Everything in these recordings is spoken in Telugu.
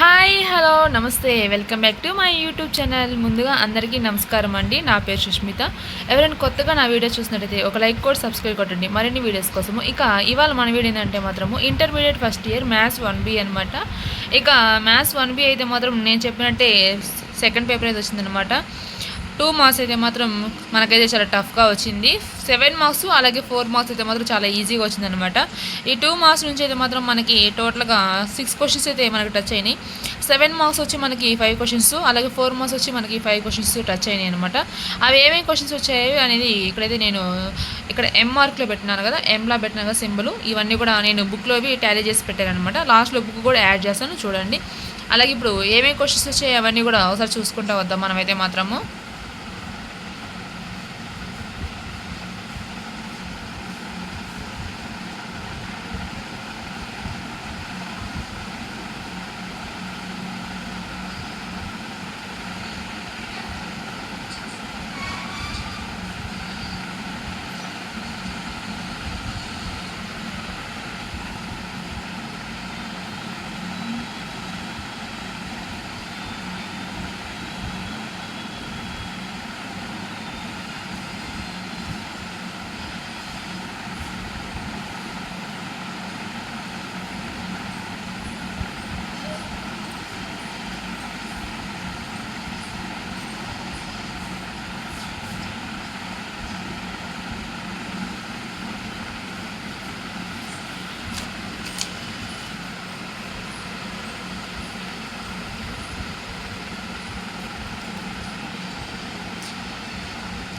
Hi hello namaste. Welcome back to my YouTube channel. ముందుగా అందరికీ నమస్కారం అండి. నా పేరు సుష్మిత. ఎవరైనా కొత్తగా నా వీడియో చూసినట్టయితే ఒక లైక్ కూడా సబ్స్క్రైబ్ కొట్టండి. మరిన్ని వీడియోస్ కోసము. ఇక ఇవాళ మన వీడియో ఏంటంటే మాత్రము intermediate first year maths one B అనమాట ఇక మ్యాథ్స్ వన్ బి అయితే మాత్రం నేను చెప్పినట్టే సెకండ్ పేపర్ అయితే వచ్చిందనమాట టూ మార్క్స్ అయితే మాత్రం మనకైతే చాలా టఫ్గా వచ్చింది. సెవెన్ మార్క్స్ అలాగే ఫోర్ మార్క్స్ అయితే మాత్రం చాలా ఈజీగా వచ్చిందనమాట ఈ టూ మార్క్స్ నుంచి అయితే మాత్రం మనకి టోటల్గా సిక్స్ క్వశ్చన్స్ అయితే మనకి టచ్ అయినాయి. సెవెన్ మార్క్స్ వచ్చి మనకి ఫైవ్ క్వశ్చన్స్ అలాగే ఫోర్ మార్క్స్ వచ్చి మనకి ఫైవ్ క్వశ్చన్స్ టచ్ అయినాయి అనమాట అవి ఏమేమి క్వశ్చన్స్ వచ్చాయి అనేది ఇక్కడైతే నేను ఇక్కడ ఎం మార్క్లో పెట్టినాను కదా ఎంలా పెట్టినా కదా సింబల్ ఇవన్నీ కూడా నేను బుక్లోవి టాలీ చేసి పెట్టాను అనమాట లాస్ట్లో బుక్ కూడా యాడ్ చేస్తాను చూడండి. అలాగే ఇప్పుడు ఏమేమి క్వశ్చన్స్ వచ్చాయి అవన్నీ కూడా ఒకసారి చూసుకుంటా వద్దాం మనమైతే మాత్రము.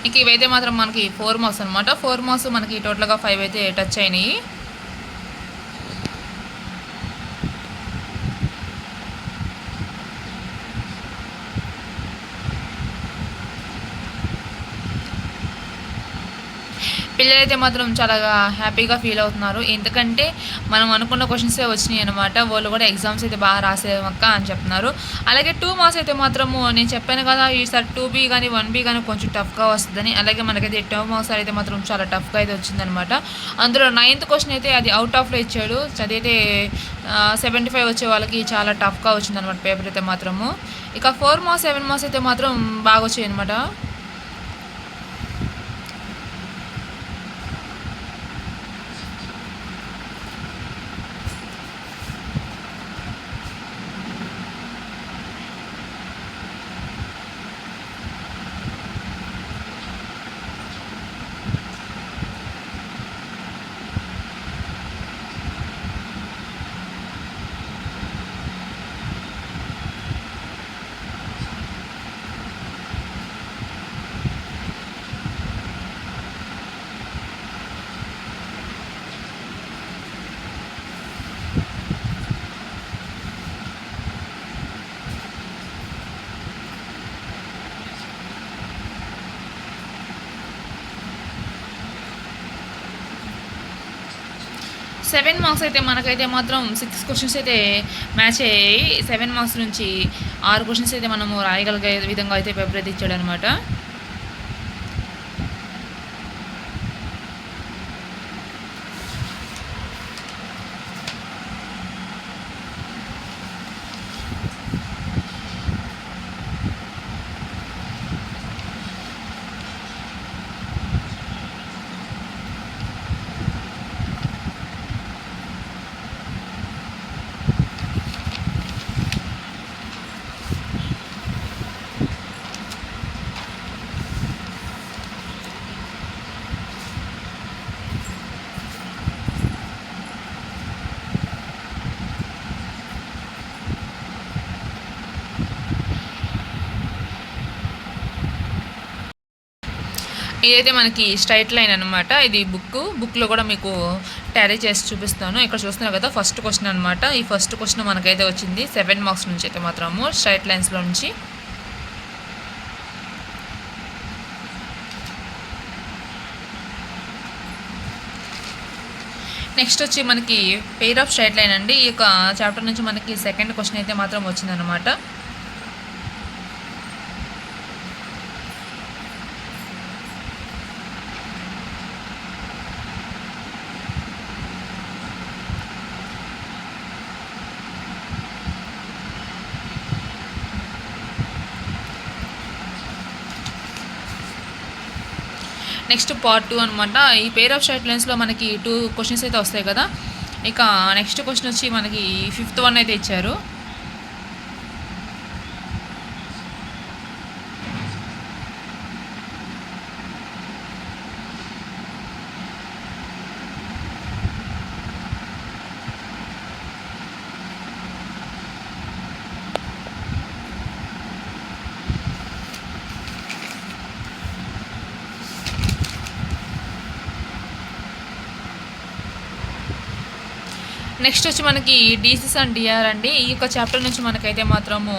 ఇంక ఇవైతే మాత్రం మనకి ఫోర్ మార్క్స్ అనమాట ఫోర్ మార్క్స్ మనకి టోటల్గా ఫైవ్ అయితే టచ్ అయినాయి. పిల్లలైతే మాత్రం చాలా హ్యాపీగా ఫీల్ అవుతున్నారు. ఎందుకంటే మనం అనుకున్న క్వశ్చన్సే వచ్చినాయి అనమాట వాళ్ళు కూడా ఎగ్జామ్స్ అయితే బాగా రాసేవక్క అని చెప్తున్నారు. అలాగే టూ మార్క్స్ అయితే మాత్రము నేను చెప్పాను కదా ఈసారి టూ బీ కానీ వన్ బీ కానీ కొంచెం టఫ్గా వస్తుందని. అలాగే మనకైతే టూ మార్క్స్ అయితే మాత్రం చాలా టఫ్గా అయితే వచ్చిందనమాట అందులో నైన్త్ క్వశ్చన్ అయితే అది అవుట్ ఆఫ్లో ఇచ్చాడు. చదివితే సెవెంటీ ఫైవ్ వచ్చే వాళ్ళకి చాలా టఫ్గా వచ్చిందనమాట పేపర్ అయితే మాత్రము. ఇక ఫోర్ మార్క్స్ సెవెన్ మార్క్స్ అయితే మాత్రం బాగా వచ్చాయి అనమాట సెవెన్ మార్క్స్ అయితే మనకైతే మాత్రం సిక్స్ క్వశ్చన్స్ అయితే మ్యాచ్ అయ్యాయి. సెవెన్ మార్క్స్ నుంచి ఆరు క్వశ్చన్స్ అయితే మనము రాయగలిగే విధంగా అయితే ప్రిపేర్ ఇచ్చాడు అనమాట ఇదైతే మనకి స్ట్రైట్ లైన్ అనమాట ఇది బుక్. బుక్లో కూడా మీకు ట్యారీ చేసి చూపిస్తాను. ఇక్కడ చూస్తున్నారు కదా ఫస్ట్ క్వశ్చన్ అనమాట ఈ ఫస్ట్ క్వశ్చన్ మనకైతే వచ్చింది సెవెన్ మార్క్స్ నుంచి అయితే మాత్రము స్ట్రైట్ లైన్స్లో నుంచి. నెక్స్ట్ వచ్చి మనకి పెయిర్ ఆఫ్ స్ట్రైట్ లైన్ అండి. ఈ యొక్క చాప్టర్ నుంచి మనకి సెకండ్ క్వశ్చన్ అయితే మాత్రం వచ్చిందనమాట నెక్స్ట్ పార్ట్ టూ అనమాట ఈ పేర్ ఆఫ్ షార్ట్ లెన్స్లో మనకి టూ క్వశ్చన్స్ అయితే వస్తాయి కదా. ఇక నెక్స్ట్ క్వశ్చన్ వచ్చి మనకి ఫిఫ్త్ వన్ అయితే ఇచ్చారు. నెక్స్ట్ వచ్చి మనకి డీసీస్ అండ్ డిఆర్ అండి. ఈ యొక్క చాప్టర్ నుంచి మనకైతే మాత్రము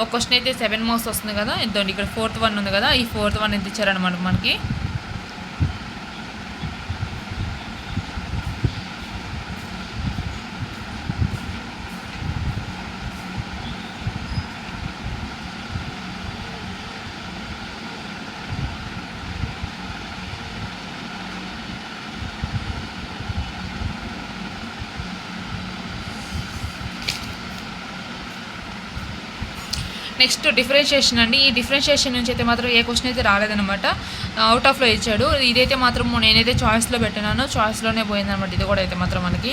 ఒక క్వశ్చన్ అయితే సెవెన్ మార్క్స్ వస్తుంది కదా. ఇద్దండి ఇక్కడ ఫోర్త్ వన్ ఉంది కదా. ఈ ఫోర్త్ వన్ ఎంత ఇచ్చారనమాట మనకి? నెక్స్ట్ డిఫరెన్షియేషన్ అండి. ఈ డిఫరెన్షియేషన్ నుంచి అయితే మాత్రం ఏ క్వశ్చన్ అయితే రాలేదనమాట అవుట్ ఆఫ్లో ఇచ్చాడు. ఇదైతే మాత్రం నేనైతే చాయిస్లో పెట్టినాను. చాయిస్లోనే పోయిందనమాట ఇది కూడా అయితే మాత్రం మనకి.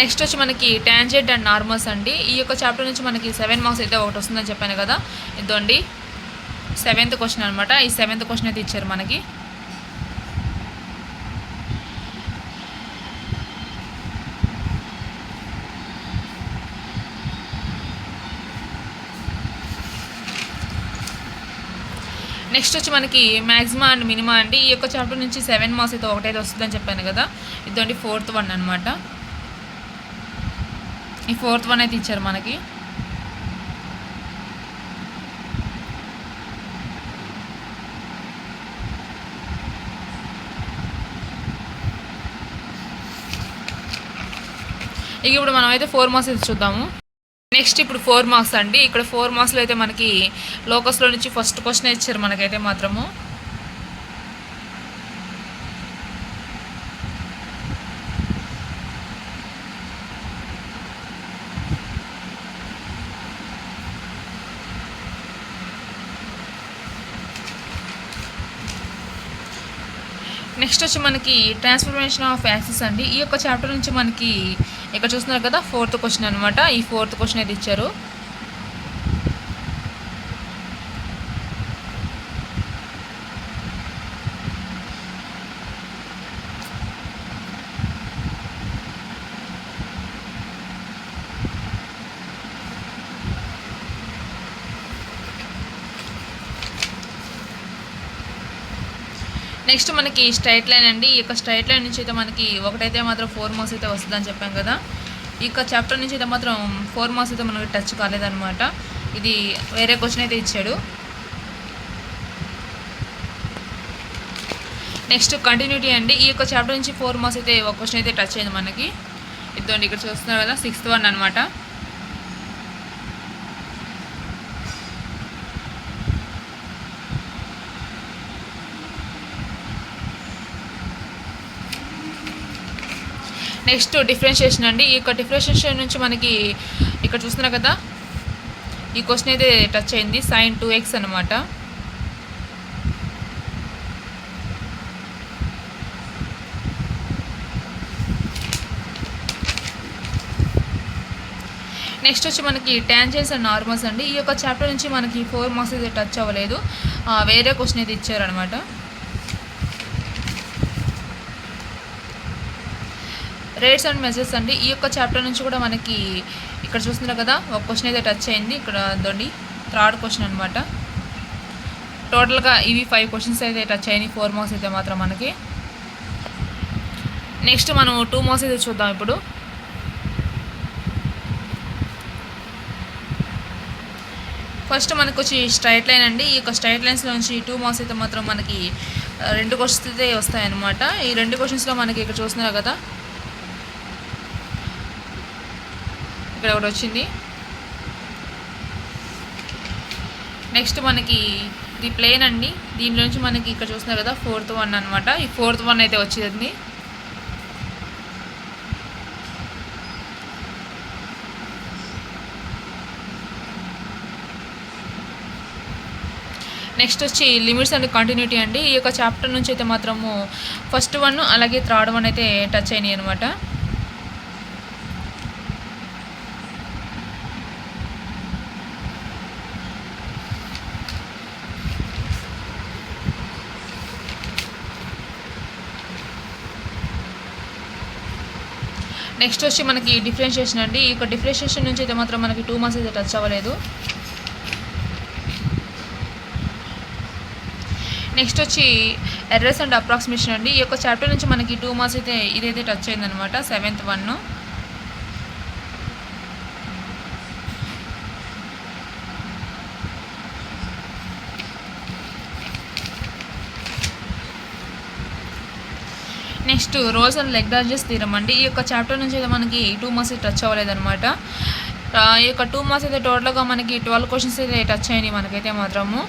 నెక్స్ట్ వచ్చి మనకి ట్యాంజెట్ అండ్ నార్మల్స్ అండి. ఈ యొక్క చాప్టర్ నుంచి మనకి సెవెన్ మార్క్స్ అయితే ఒకటి వస్తుందని చెప్పాను కదా. ఇదండి సెవెంత్ క్వశ్చన్ అనమాట ఈ సెవెంత్ క్వశ్చన్ అయితే ఇచ్చారు మనకి. నెక్స్ట్ వచ్చి మనకి మ్యాక్సిమా అండ్ మినిమా అండి. ఈ యొక్క చాప్టర్ నుంచి సెవెన్ మార్క్స్ అయితే ఒకటైతే వస్తుందని చెప్పాను కదా. ఇదండి ఫోర్త్ వన్ అనమాట ఈ ఫోర్త్ వన్ అయితే ఇచ్చారు మనకి. ఇక ఇప్పుడు మనం అయితే ఫోర్ మార్క్స్ అయితే చూద్దాము. నెక్స్ట్ ఇప్పుడు ఫోర్ మార్క్స్ అండి. ఇక్కడ ఫోర్ మార్క్స్లో అయితే మనకి లోకస్లో నుంచి ఫస్ట్ క్వశ్చన్ ఇచ్చారు మనకైతే మాత్రము. నెక్స్ట్ వచ్చి మనకి ట్రాన్స్ఫర్మేషన్ ఆఫ్ యాక్సిస్ అండి. ఈ యొక్క చాప్టర్ నుంచి మనకి ఇక్కడ చూస్తున్నారు కదా ఫోర్త్ క్వశ్చన్ అనమాట. ఈ ఫోర్త్ క్వశ్చన్ అయితే ఇచ్చారు. నెక్స్ట్ మనకి స్ట్రైట్ లైన్ అండి. ఈ యొక్క స్ట్రైట్ లైన్ నుంచి అయితే మనకి ఒకటైతే మాత్రం ఫోర్ మార్క్స్ అయితే వస్తుందని చెప్పాం కదా. ఈ యొక్క చాప్టర్ నుంచి అయితే మాత్రం ఫోర్ మార్క్స్ అయితే మనకి టచ్ కాలేదనమాట ఇది వేరే క్వశ్చన్ అయితే ఇచ్చాడు. నెక్స్ట్ కంటిన్యూటీ అండి. ఈ యొక్క చాప్టర్ నుంచి ఫోర్ మార్క్స్ అయితే ఒక క్వశ్చన్ అయితే టచ్ అయింది మనకి. ఇద్దరు ఇక్కడ చూస్తున్నారు కదా సిక్స్త్ వన్ అనమాట నెక్స్ట్ డిఫరెన్షియేషన్ అండి. ఈ యొక్క డిఫరెన్షియేషన్ నుంచి మనకి ఇక్కడ చూస్తున్నారు కదా ఈ క్వశ్చన్ అయితే టచ్ అయింది. సైన్ టూ ఎక్స్ అనమాట నెక్స్ట్ వచ్చి మనకి ట్యాంజెన్స్ అండ్ నార్మల్స్ అండి. ఈ యొక్క చాప్టర్ నుంచి మనకి ఫోర్ మార్క్స్ అయితే టచ్ అవ్వలేదు. వేరే క్వశ్చన్ అయితే ఇచ్చారనమాట రేట్స్ అండ్ మెసేజ్ అండి. ఈ యొక్క చాప్టర్ నుంచి కూడా మనకి ఇక్కడ చూస్తున్నారు కదా ఒక క్వశ్చన్ అయితే టచ్ అయింది. ఇక్కడ దొండి థర్డ్ క్వశ్చన్ అనమాట టోటల్గా ఇవి ఫైవ్ క్వశ్చన్స్ అయితే టచ్ అయినాయి. ఫోర్ మార్క్స్ అయితే మాత్రం మనకి. నెక్స్ట్ మనం టూ మార్క్స్ అయితే చూద్దాం ఇప్పుడు. ఫస్ట్ మనకు వచ్చి స్ట్రైట్ లైన్ అండి. ఈ యొక్క స్ట్రైట్ లైన్స్ నుంచి టూ మార్క్స్ అయితే మాత్రం మనకి రెండు క్వశ్చన్స్ అయితే వస్తాయన్నమాట. ఈ రెండు క్వశ్చన్స్లో మనకి ఇక్కడ చూస్తున్నారు కదా ఇక్కడ కూడా వచ్చింది. నెక్స్ట్ మనకి ఇది ప్లేన్ అండి. దీంట్లో నుంచి మనకి ఇక్కడ చూస్తున్నారు కదా ఫోర్త్ వన్ అనమాట ఈ ఫోర్త్ వన్ అయితే వచ్చేది నెక్స్ట్ వచ్చి లిమిట్స్ అండ్ కంటిన్యూటీ అండి. ఈ యొక్క చాప్టర్ నుంచి అయితే మాత్రము ఫస్ట్ వన్ అలాగే థర్డ్ వన్ అయితే టచ్ అయినాయి అనమాట నెక్స్ట్ వచ్చి మనకి డిఫరెన్షియేషన్ అండి. ఈ యొక్క డిఫరెన్షియేషన్ నుంచి అయితే మాత్రం మనకి టూ మంత్స్ అయితే టచ్ అవ్వలేదు. నెక్స్ట్ వచ్చి ఎర్రస్ అండ్ అప్రాక్సిమేషన్ అండి. ఈ యొక్క చాప్టర్ నుంచి మనకి టూ మార్క్స్ అయితే ఇదైతే టచ్ అయిందనమాట seventh one next Rolle's and Lagrange's theorem అండి ఈ యొక్క చాప్టర్ నుంచి అయితే మనకి టూ మార్క్స్ టచ్ అవ్వలేదన్నమాట. ఈ యొక్క టూ మార్క్స్ అయితే టోటల్గా మనకి ట్వెల్వ్ క్వశ్చన్స్ అయితే టచ్ అయినాయి మనకైతే మాత్రము.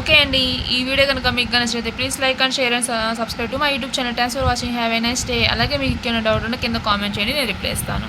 ఓకే అండి ఈ వీడియో కనుక మీకు నచ్చితే please like and share and subscribe to my YouTube channel thanks for watching have a nice day అలాగే మీకు ఇంకేమైనా డౌట్ ఉంటే కింద కామెంట్ చేయండి నేను రిప్లై ఇస్తాను.